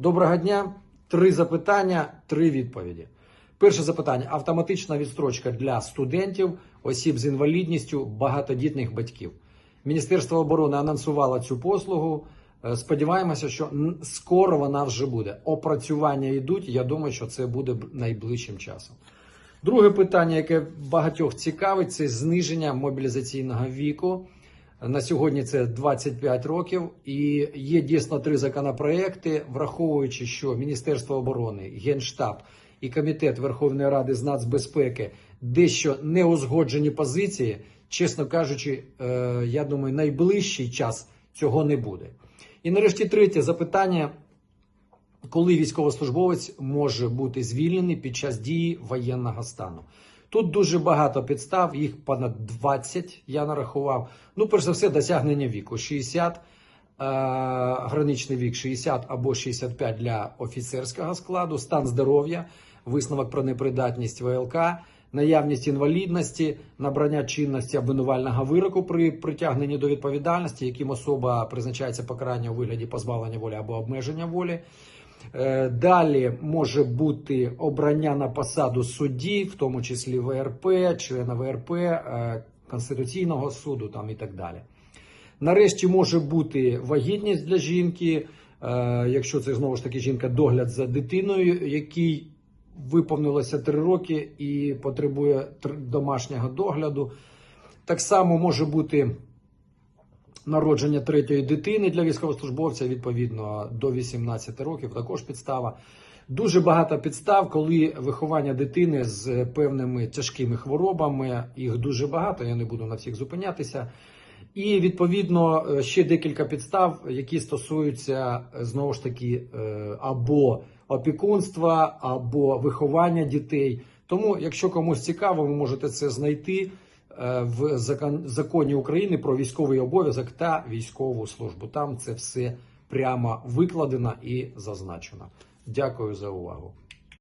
Доброго дня. Три запитання, три відповіді. Перше запитання: автоматична відстрочка для студентів, осіб з інвалідністю, багатодітних батьків. Міністерство оборони анонсувало цю послугу. Е, Сподіваємося, що скоро вона вже буде. Опрацювання йдуть. Я думаю, що це буде найближчим часом. Друге питання, яке багатьох цікавить, це зниження мобілізаційного віку. На сьогодні це 25 років, і є дійсно три законопроекти, враховуючи, що Міністерство оборони, Генштаб і Комітет Верховної Ради з нацбезпеки дещо неузгоджені позиції. Чесно кажучи, е, я думаю, найближчий час цього не буде. І нарешті третє запитання: коли військовослужбовець може бути звільнений під час дії воєнного стану. Тут дуже багато підстав, їх понад 20 я нарахував. Ну, перш за все, досягнення віку 60, е, граничний вік 60 або 65 для офіцерського складу, стан здоров'я, висновок про непридатність ВЛК, наявність інвалідності, набрання чинності обвинувального вироку при притягненні до відповідальності, яким особа призначається покарання у вигляді позбавлення волі або обмеження волі. Е, Далі може бути обрання на посаду судді, в тому числі ВРП, члена ВРП, е, Конституційного суду там і так далі. Нарешті може бути вагітність для жінки, е, якщо це знову ж таки жінка догляд за дитиною, якій виповнилося 3 роки і потребує домашнього догляду. Так само може бути народження третьої дитини для військовослужбовця, відповідно до 18 років, також підстава. Дуже багато підстав, коли виховання дитини з певними тяжкими хворобами, їх дуже багато, я не буду на всіх зупинятися. І відповідно е, ще декілька підстав, які стосуються е, знову ж таки е, або опікунства, або виховання дітей. Тому, якщо комусь цікаво, ви можете це знайти в законі України про військовий обов'язок та військову службу. Там це все прямо викладено і зазначено. Дякую за увагу.